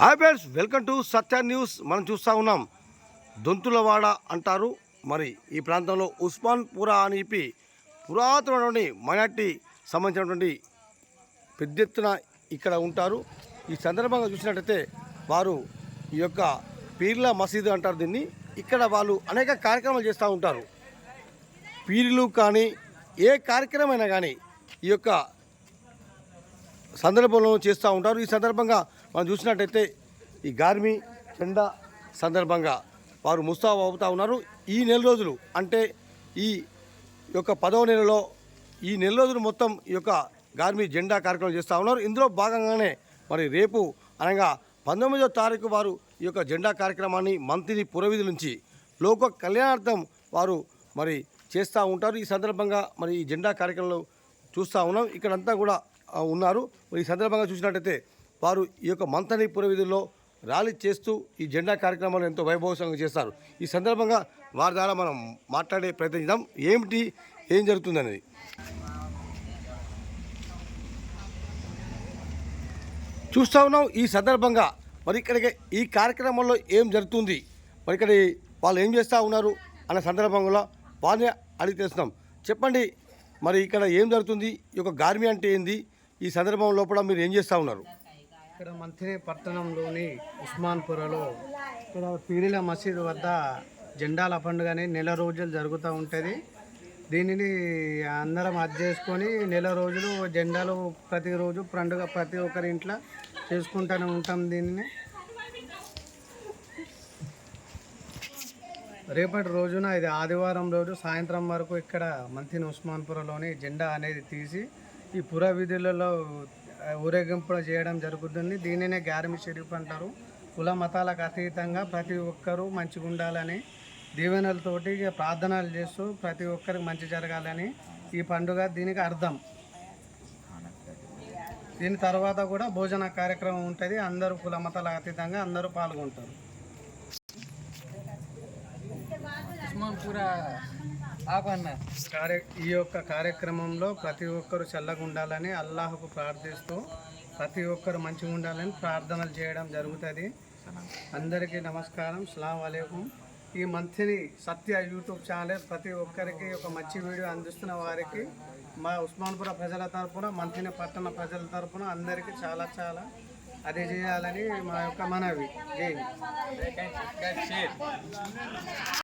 Hi friends welcome to Satya news. మనం చూస్తూ ఉన్నాం. దొంతులవాడ అంటారు. మరి ఈ ప్రాంతంలో ఉస్మాన్పురా అని చెప్పి పురాతనటువంటి మైనార్టీ సంబంధించినటువంటి పెద్ద ఎత్తున ఇక్కడ ఉంటారు. ఈ సందర్భంగా చూసినట్టయితే వారు ఈ యొక్క పీర్ల మసీదు అంటారు దీన్ని. ఇక్కడ వాళ్ళు అనేక కార్యక్రమాలు చేస్తూ ఉంటారు. పీర్లు కానీ ఏ కార్యక్రమైనా కానీ ఈ యొక్క సందర్భంలో చేస్తూ ఉంటారు. ఈ సందర్భంగా మనం చూసినట్టయితే ఈ గార్మి జెండా సందర్భంగా వారు ముస్తాబు అవుతా ఉన్నారు. ఈ నెల రోజులు అంటే ఈ యొక్క పదవ నెలలో ఈ నెల రోజులు మొత్తం ఈ యొక్క గార్మి జెండా కార్యక్రమం చేస్తూ ఉన్నారు. ఇందులో భాగంగానే మరి రేపు అనగా పంతొమ్మిదో తారీఖు వారు ఈ యొక్క జెండా కార్యక్రమాన్ని మంత్రి పురవిధి నుంచి లోక కళ్యాణార్థం వారు మరి చేస్తూ ఉంటారు. ఈ సందర్భంగా మరి ఈ జెండా కార్యక్రమంలో చూస్తూ ఉన్నాం. ఇక్కడంతా కూడా ఉన్నారు. మరి ఈ సందర్భంగా చూసినట్టయితే వారు ఈ యొక్క మంతని పురవీధుల్లో ర్యాలీ చేస్తూ ఈ జెండా కార్యక్రమాలు ఎంతో వైభవసంగా చేస్తారు. ఈ సందర్భంగా వారి ద్వారా మనం మాట్లాడే ప్రయత్నిద్దాం. ఏమిటి ఏం జరుగుతుందనేది? చూస్తూ ఉన్నాం ఈ సందర్భంగా మరి ఇక్కడికి ఈ కార్యక్రమంలో ఏం జరుగుతుంది? మరి ఇక్కడ వాళ్ళు ఏం చేస్తూ ఉన్నారు అన్న సందర్భంలో వారిని అడిగి తెలుస్తున్నాం చెప్పండి మరి ఇక్కడ ఏం జరుగుతుంది? ఈ యొక్క గార్మి అంటే ఏంది? ఈ సందర్భం లోపల మీరు ఏం చేస్తూ ఉన్నారు? ఇక్కడ మంత్రి పట్టణంలోని ఉస్మాన్పురలో ఇక్కడ పీరిల మసీదు వద్ద జెండాల పండుగని నెల రోజులు జరుగుతూ ఉంటుంది. దీనిని అందరం అది చేసుకొని నెల రోజులు జెండాలు ప్రతిరోజు పండుగ ప్రతి ఒక్కరి ఇంట్లో చేసుకుంటూనే ఉంటాం దీనిని. రేపటి రోజున ఇది ఆదివారం రోజు సాయంత్రం వరకు ఇక్కడ మంతిని ఉస్మాన్పురలోని జెండా అనేది తీసి ఈ పుర వీధులలో ఊరేగింపులు ఊరేగింపు చేయడం జరుగుతుంది. దీనినే గ్యారమి షరీఫ్ అంటారు. కుల మతాలకు అతీతంగా ప్రతి ఒక్కరూ మంచిగా ఉండాలని దీవెనలతోటి ప్రార్థనలు చేస్తూ ప్రతి ఒక్కరికి మంచి జరగాలని ఈ పండుగ దీనికి అర్థం. దీని తర్వాత కూడా భోజన కార్యక్రమం ఉంటుంది. అందరూ కుల మతాలకు అతీతంగా అందరూ పాల్గొంటారు. కార్య ఈ యొక్క కార్యక్రమంలో ప్రతి ఒక్కరు చల్లగా ఉండాలని అల్లాహకు ప్రార్థిస్తూ ప్రతి ఒక్కరు మంచిగా ఉండాలని ప్రార్థనలు చేయడం జరుగుతుంది. అందరికీ నమస్కారం. సలాం అలైకుం. ఈ మంత్ని సత్య యూట్యూబ్ ఛానల్ ప్రతి ఒక్కరికి ఒక మంచి వీడియో అందిస్తున్న వారికి మా ఉస్మాన్పుర ప్రజల తరపున మంత్రిని పట్టణ ప్రజల తరపున అందరికీ చాలా చాలా అది చేయాలని మా యొక్క మనవి.